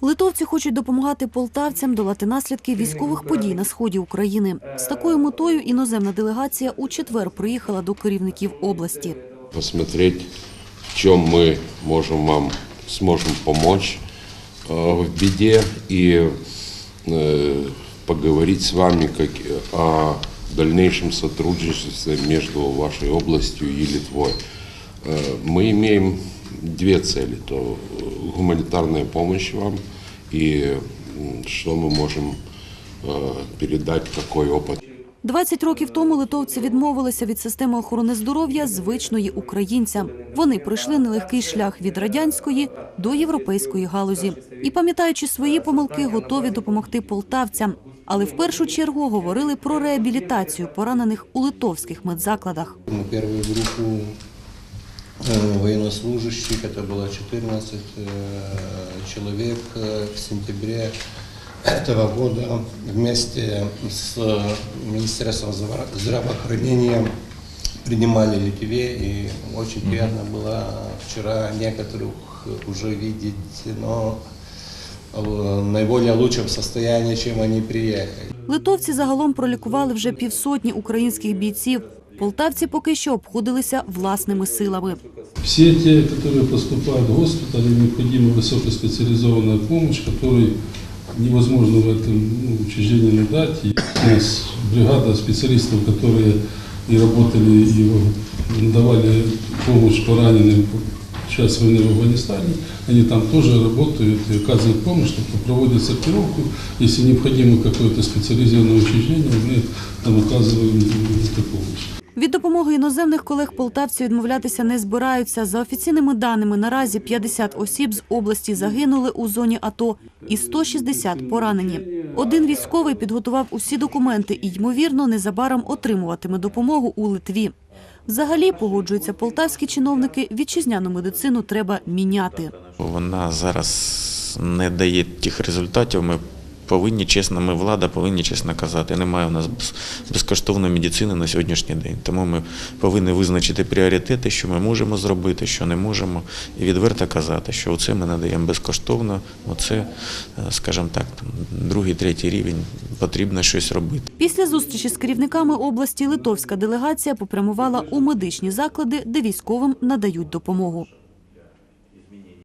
Литовці хочуть допомагати полтавцям долати наслідки військових подій на сході України. З такою метою іноземна делегація у четвер приїхала до керівників області. посмотреть, в чем мы можем вам, сможем помочь э, в беде и э, поговорить с вами как, о дальнейшем сотрудничестве между вашей областью и Литвой. Э, Мы имеем две цели. То э, гуманитарная помощь вам и м, что мы можем э, передать, какой опыт 20 років тому литовці відмовилися від системи охорони здоров'я звичної українцям. Вони пройшли нелегкий шлях від радянської до європейської галузі. І, пам'ятаючи свої помилки, готові допомогти полтавцям. Але в першу чергу говорили про реабілітацію поранених у литовських медзакладах. Мы первую группу э, военнослужащих, это было 14 э, человек э, в сентябре этого года вместе с Министерством здраво- здравоохранения принимали в Литве. И очень приятно было вчера некоторых уже видеть, но в наиболее лучшем состоянии, чем они приехали. Литовці загалом пролікували вже півсотні українських бійців. Полтавці поки що обходилися власними силами. Все те, которые поступают в госпиталь, им необходима высокоспециализованная помощь, которой невозможно в этом ну, учреждении не дать. И у нас бригада специалистов, которые и работали, и давали помощь пораненным сейчас войны в Афганистане, они там тоже работают и оказывают помощь, тобто проводят сортировку. Если необходимо какое-то специализированное учреждение, мы там оказываем эту помощь. Від допомоги іноземних колег полтавці відмовлятися не збираються. За офіційними даними, наразі 50 осіб з області загинули у зоні АТО і 160 поранені. Один військовий підготував усі документи і, ймовірно, незабаром отримуватиме допомогу у Литві. Взагалі, погоджуються полтавські чиновники, вітчизняну медицину треба міняти. Вона зараз не дає тих результатів. Ми повинні чесно, ми влада повинні чесно казати. Немає у нас безкоштовної медицини на сьогоднішній день. Тому ми повинні визначити пріоритети, що ми можемо зробити, що не можемо, і відверто казати, що оце ми надаємо безкоштовно. Оце, е, скажімо так, другий, третій рівень потрібно щось робити. Після зустрічі з керівниками області литовська делегація попрямувала у медичні заклади, де військовим надають допомогу.